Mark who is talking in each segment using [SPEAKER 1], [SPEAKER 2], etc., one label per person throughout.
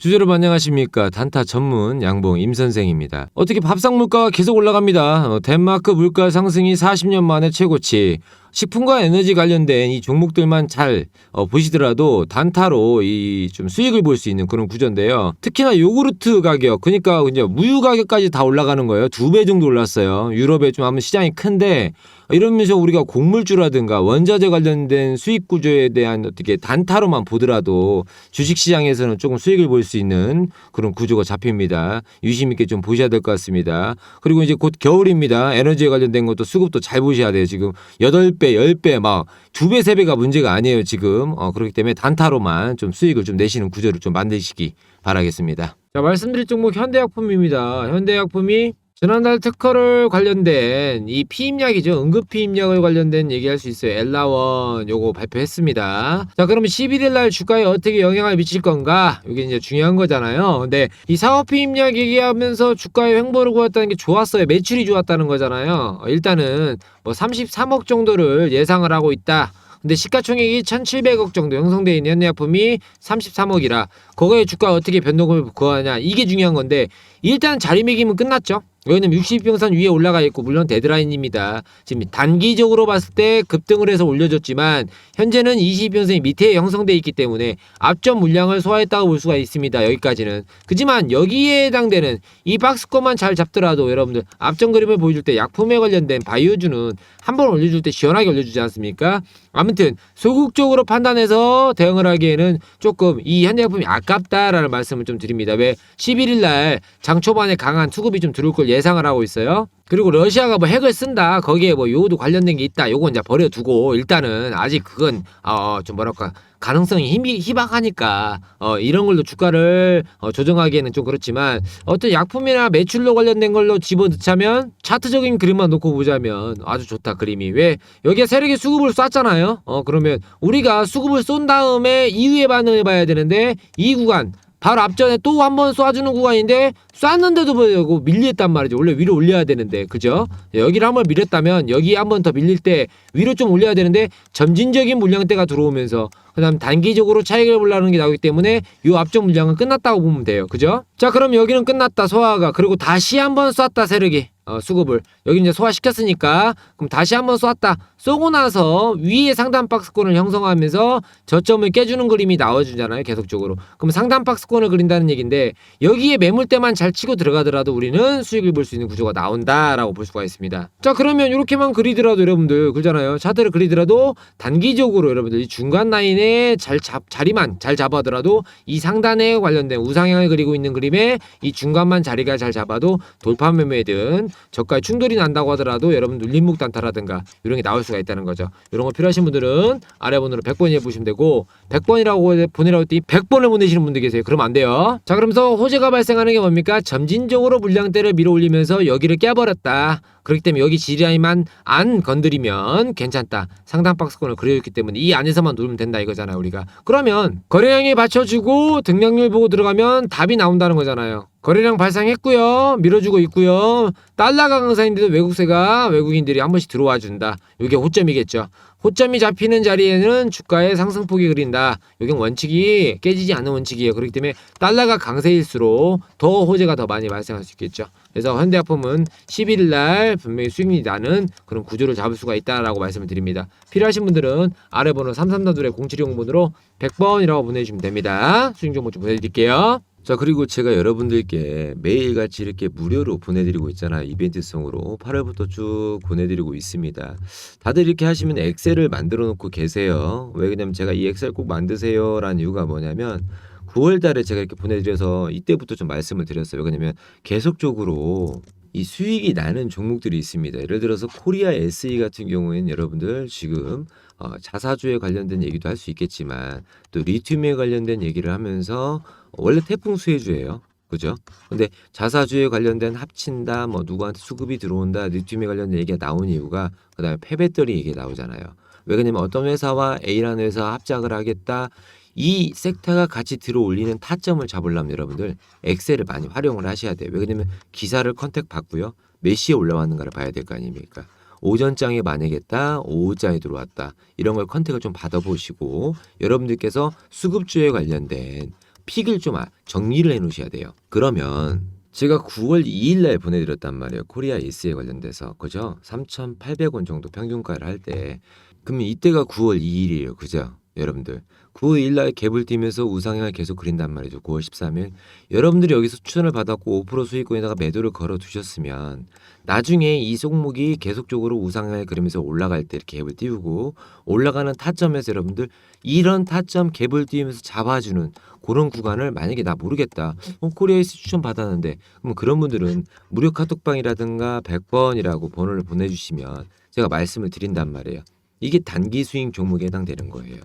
[SPEAKER 1] 주제로 안녕하십니까 단타 전문 양봉 임 선생입니다. 어떻게 밥상 물가가 계속 올라갑니다. 어, 덴마크 물가 상승이 40년 만에 최고치. 식품과 에너지 관련된 이 종목들만 잘 어, 보시더라도 단타로 이 좀 수익을 볼 수 있는 그런 구조인데요. 특히나 요구르트 가격, 그러니까 이제 무유 가격까지 다 올라가는 거예요. 두 배 정도 올랐어요. 유럽에 좀 하면 시장이 큰데 이러면서 우리가 곡물주라든가 원자재 관련된 수익 구조에 대한 어떻게 단타로만 보더라도 주식 시장에서는 조금 수익을 볼 수 있는 그런 구조가 잡힙니다. 유심 있게 좀 보셔야 될 것 같습니다. 그리고 이제 곧 겨울입니다. 에너지에 관련된 것도 수급도 잘 보셔야 돼요. 지금 8배, 10배 막 두 배, 세 배가 문제가 아니에요, 지금. 어, 그렇기 때문에 단타로만 좀 수익을 좀 내시는 구조를 좀 만드시기 바라겠습니다. 자, 말씀드릴 종목 현대약품입니다. 현대약품이 지난달 특허를 관련된 이 피임약이죠. 응급 피임약을 관련된 얘기할 수 있어요. 엘라원 요거 발표했습니다. 자, 그러면 11일 날 주가에 어떻게 영향을 미칠 건가? 이게 이제 중요한 거잖아요. 근데 이 사업 피임약 얘기하면서 주가에 횡보를 구했다는 게 좋았어요. 매출이 좋았다는 거잖아요. 어, 일단은 뭐 33억 정도를 예상을 하고 있다. 근데 시가총액이 1,700억 정도 형성되어 있는 현대약품이 33억이라 그거에 주가 어떻게 변동을 구하냐 이게 중요한 건데 일단 자리매김은 끝났죠. 여기는 60평선 위에 올라가 있고 물론 데드라인입니다. 지금 단기적으로 봤을 때 급등을 해서 올려줬지만 현재는 22평선이 밑에 형성돼 있기 때문에 앞전 물량을 소화했다고 볼 수가 있습니다. 여기까지는. 그지만 여기에 해당되는 이 박스권만 잘 잡더라도 여러분들 앞전 그림을 보여줄 때 약품에 관련된 바이오주는 한 번 올려줄 때 시원하게 올려주지 않습니까? 아무튼 소극적으로 판단해서 대응을 하기에는 조금 이 현대약품이 아깝다라는 말씀을 좀 드립니다. 왜 11일 날 장 초반에 강한 투급이 좀 들어올 걸 예상을 하고 있어요. 그리고 러시아가 뭐 핵을 쓴다. 거기에 뭐 요도 관련된 게 있다. 요건 이제 버려두고 일단은 아직 그건 어 좀 뭐랄까 가능성이 힘이 희박하니까 어 이런 걸로 주가를 어 조정하기에는 좀 그렇지만 어떤 약품이나 매출로 관련된 걸로 집어넣자면 차트적인 그림만 놓고 보자면 아주 좋다 그림이 왜 여기에 세력이 수급을 쐈잖아요. 어 그러면 우리가 수급을 쏜 다음에 이후에 반응해 봐야 되는데 이 구간 바로 앞전에 또 한 번 쏴주는 구간인데 쐈는데도 불구하고 밀렸단 말이죠. 원래 위로 올려야 되는데 그죠? 여기를 한 번 밀렸다면 여기 한 번 더 밀릴 때 위로 좀 올려야 되는데 점진적인 물량대가 들어오면서 그다음 단기적으로 차익을 보려는 게 나오기 때문에 이 앞쪽 물량은 끝났다고 보면 돼요. 그죠? 자 그럼 여기는 끝났다 소화가 그리고 다시 한 번 쐈다 세력이 어, 수급을 여기 이제 소화시켰으니까 그럼 다시 한번 쏘았다 쏘고 나서 위에 상단 박스권을 형성하면서 저점을 깨주는 그림이 나와주잖아요 계속적으로. 그럼 상단 박스권을 그린다는 얘기인데 여기에 매물대만 잘 치고 들어가더라도 우리는 수익을 볼 수 있는 구조가 나온다라고 볼 수가 있습니다. 자 그러면 이렇게만 그리더라도 여러분들 그러잖아요. 차트를 그리더라도 단기적으로 여러분들 이 중간 라인에 잘 잡, 자리만 잘 잡아더라도 이 상단에 관련된 우상향을 그리고 있는 그림에 이 중간만 자리가 잘 잡아도 돌파 매매든 저가에 충돌이 난다고 하더라도 여러분 눌림목 단타라든가 이런 게 나올 수가 있다는 거죠. 이런 거 필요하신 분들은 아래 번호로 100번 해보시면 되고 100번이라고 보내라고 했더니 100번을 보내시는 분들 계세요. 그러면 안 돼요. 자 그러면서 호재가 발생하는 게 뭡니까? 점진적으로 물량대를 밀어 올리면서 여기를 깨버렸다. 그렇기 때문에 여기 지라이만 안 건드리면 괜찮다. 상단 박스권을 그려줬기 때문에 이 안에서만 누르면 된다 이거잖아요 우리가. 그러면 거래량이 받쳐주고 등락률 보고 들어가면 답이 나온다는 거잖아요. 거래량 발생했고요. 밀어주고 있고요. 달러가 강세인데도 외국세가 외국인들이 한 번씩 들어와 준다. 이게 호점이겠죠. 호점이 잡히는 자리에는 주가의 상승폭이 그린다. 여긴 원칙이 깨지지 않는 원칙이에요. 그렇기 때문에 달러가 강세일수록 더 호재가 더 많이 발생할 수 있겠죠. 그래서 현대약품은 11일 날 분명히 수익이 나는 그런 구조를 잡을 수가 있다라고 말씀을 드립니다. 필요하신 분들은 아래 번호 3332의 0710번으로 100번이라고 보내주시면 됩니다. 수익 정보 좀 보내드릴게요. 자 그리고 제가 여러분들께 매일같이 이렇게 무료로 보내드리고 있잖아요 이벤트성으로. 8월부터 쭉 보내드리고 있습니다. 다들 이렇게 하시면 엑셀을 만들어 놓고 계세요. 왜 그러냐면 제가 이 엑셀 꼭 만드세요 라는 이유가 뭐냐면 9월 달에 제가 이렇게 보내드려서 이때부터 좀 말씀을 드렸어요. 왜냐면 계속적으로 이 수익이 나는 종목들이 있습니다. 예를 들어서 코리아 SE 같은 경우에는 여러분들 지금 어, 자사주에 관련된 얘기도 할 수 있겠지만 또 리튬에 관련된 얘기를 하면서 원래 태풍 수혜주예요. 그죠? 근데 자사주에 관련된 합친다, 뭐 누구한테 수급이 들어온다, 리튬에 관련된 얘기가 나온 이유가 그다음에 폐배터리 얘기가 나오잖아요. 왜 그러냐면 어떤 회사와 A라는 회사와 합작을 하겠다. 이 섹터가 같이 들어올리는 타점을 잡으려면 여러분들 엑셀을 많이 활용을 하셔야 돼요. 왜 그러냐면 기사를 컨택 받고요. 몇 시에 올라왔는가를 봐야 될 거 아닙니까? 오전장에 만약에다 오후장에 들어왔다 이런 걸 컨택을 좀 받아보시고 여러분들께서 수급주에 관련된 픽을 좀 아- 정리를 해 놓으셔야 돼요. 그러면 제가 9월 2일 날 보내드렸단 말이에요. 코리아 S에 관련돼서. 그죠? 3,800원 정도 평균가를 할 때. 그러면 이때가 9월 2일이에요. 그죠? 여러분들. 9월 2일 날 갭을 뛰면서 우상향을 계속 그린단 말이죠. 9월 13일. 여러분들이 여기서 추천을 받았고 5% 수익권에다가 매도를 걸어 두셨으면 나중에 이 종목이 계속적으로 우상향을 그리면서 올라갈 때 이렇게 갭을 띄우고 올라가는 타점에서 여러분들 이런 타점 갭을 띄우면서 잡아주는 그런 구간을 만약에 나 모르겠다. 어, 코리아에서 추천 받았는데 그럼 그런 분들은 무료 카톡방이라든가 100번이라고 번호를 보내주시면 제가 말씀을 드린단 말이에요. 이게 단기 스윙 종목에 해당되는 거예요.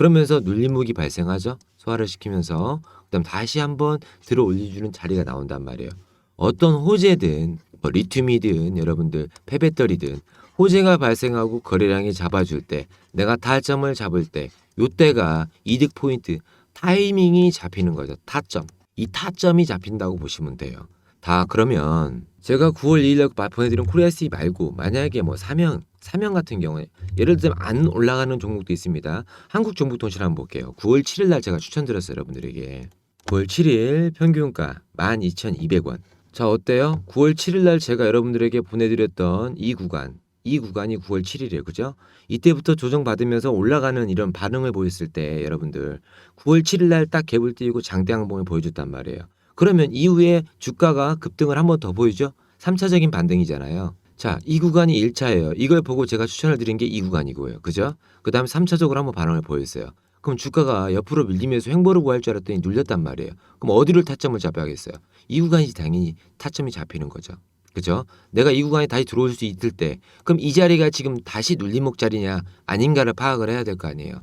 [SPEAKER 1] 그러면서 눌림목이 발생하죠. 소화를 시키면서 그다음 다시 한번 들어 올려주는 자리가 나온단 말이에요. 어떤 호재든 뭐 리튬이든 여러분들 폐배터리든 호재가 발생하고 거래량이 잡아줄 때 내가 타점을 잡을 때 요때가 이득 포인트 타이밍이 잡히는 거죠. 타점. 이 타점이 잡힌다고 보시면 돼요. 다 그러면 제가 9월 2일 날 보내드린 코리아C 말고 만약에 뭐 사명 사명 같은 경우에 예를 들면 안 올라가는 종목도 있습니다. 한국 종목 통신 한번 볼게요. 9월 7일 날 제가 추천드렸어요, 여러분들에게. 9월 7일 평균가 12,200원. 자, 어때요? 9월 7일 날 제가 여러분들에게 보내드렸던 이 구간, 이 구간이 9월 7일이에요, 그죠? 이때부터 조정받으면서 올라가는 이런 반응을 보였을 때 여러분들 9월 7일 날 딱 갭을 띄우고 장대 항봉을 보여줬단 말이에요. 그러면 이후에 주가가 급등을 한 번 더 보이죠? 3차적인 반등이잖아요. 자, 이 구간이 1차예요. 이걸 보고 제가 추천을 드린 게 이 구간이고요. 그죠? 그 다음에 3차적으로 한번 반응을 보였어요. 그럼 주가가 옆으로 밀리면서 횡보를 구할 줄 알았더니 눌렸단 말이에요. 그럼 어디를 타점을 잡아야겠어요? 이 구간이 당연히 타점이 잡히는 거죠. 그죠? 내가 이 구간에 다시 들어올 수 있을 때 그럼 이 자리가 지금 다시 눌림목 자리냐 아닌가를 파악을 해야 될 거 아니에요.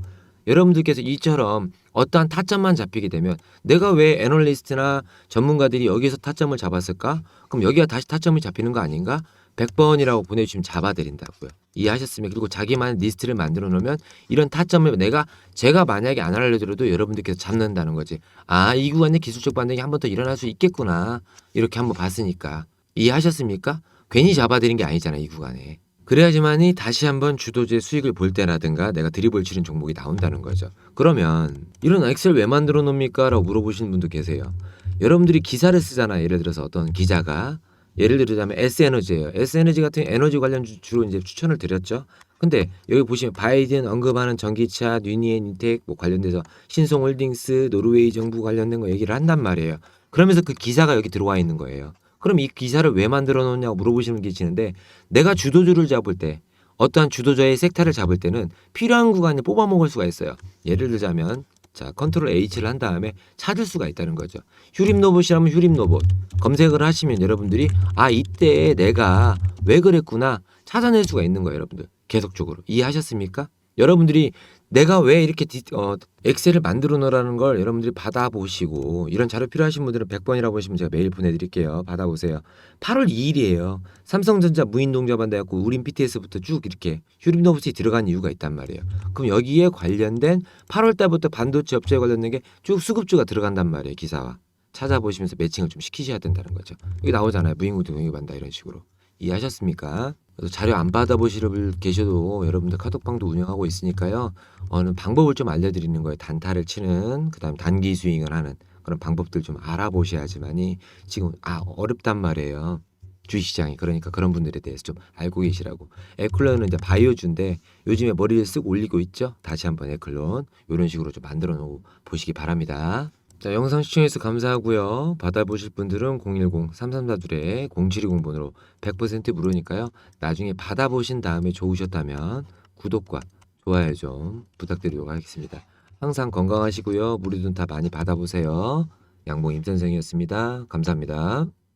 [SPEAKER 1] 여러분들께서 이처럼 어떠한 타점만 잡히게 되면 내가 왜 애널리스트나 전문가들이 여기서 타점을 잡았을까? 그럼 여기가 다시 타점이 잡히는 거 아닌가? 100번이라고 보내주시면 잡아드린다고요. 이해하셨습니까? 그리고 자기만의 리스트를 만들어 놓으면 이런 타점을 내가 제가 만약에 안 알려드려도 여러분들께서 잡는다는 거지. 아, 이 구간에 기술적 반등이 한 번 더 일어날 수 있겠구나. 이렇게 한번 봤으니까. 이해하셨습니까? 괜히 잡아드린 게 아니잖아요, 이 구간에. 그래야지만이 다시 한번 주도주의 수익을 볼 때라든가 내가 드리블 치는 종목이 나온다는 거죠. 그러면 이런 엑셀 왜 만들어 놓습니까? 라고 물어보시는 분도 계세요. 여러분들이 기사를 쓰잖아요. 예를 들어서 어떤 기자가 예를 들자면 S에너지예요. S에너지 같은 에너지 관련 주- 주로 이제 추천을 드렸죠. 근데 여기 보시면 바이든 언급하는 전기차, 뉴니엔 인텍 뭐 관련돼서 신송홀딩스, 노르웨이 정부 관련된 거 얘기를 한단 말이에요. 그러면서 그 기사가 여기 들어와 있는 거예요. 그럼 이 기사를 왜 만들어 놓냐고 물어보시는 게 계시는데 내가 주도주를 잡을 때 어떠한 주도자의 섹터를 잡을 때는 필요한 구간을 뽑아 먹을 수가 있어요. 예를 들자면 자 컨트롤 H를 한 다음에 찾을 수가 있다는 거죠. 휴림 로봇이라면 휴림 로봇 검색을 하시면 여러분들이 아 이때 내가 왜 그랬구나 찾아낼 수가 있는 거예요, 여러분들. 계속적으로 이해하셨습니까? 여러분들이 내가 왜 이렇게 디, 어, 엑셀을 만들어 놓으라는 걸 여러분들이 받아보시고 이런 자료 필요하신 분들은 100번이라고 하시면 제가 메일 보내드릴게요. 받아보세요. 8월 2일이에요. 삼성전자 무인동자반 돼갖고 우린 BTS부터 쭉 이렇게 휴림노브스에 들어간 이유가 있단 말이에요. 그럼 여기에 관련된 8월 달부터 반도체 업체에 관련된 게 쭉 수급주가 들어간단 말이에요. 기사와. 찾아보시면서 매칭을 좀 시키셔야 된다는 거죠. 이게 나오잖아요. 무인공도 동의반다 이런 식으로. 이해하셨습니까? 그래서 자료 안 받아보실 분 계셔도 여러분들 카톡방도 운영하고 있으니까요. 어느 방법을 좀 알려드리는 거예요. 단타를 치는 그 다음 단기 스윙을 하는 그런 방법들 좀 알아보셔야지만이 지금 아 어렵단 말이에요. 주식시장이 그러니까 그런 분들에 대해서 좀 알고 계시라고. 에클론은 이제 바이오주인데 요즘에 머리를 쓱 올리고 있죠. 다시 한번 에클론 이런 식으로 좀 만들어 놓고 보시기 바랍니다. 자, 영상 시청해서 감사하고요. 받아보실 분들은 010-3342-0720번으로 100% 무료니까요. 나중에 받아보신 다음에 좋으셨다면 구독과 좋아요 좀 부탁드리도록 하겠습니다. 항상 건강하시고요. 무료든 다 많이 받아보세요. 양봉 임 선생이었습니다. 감사합니다.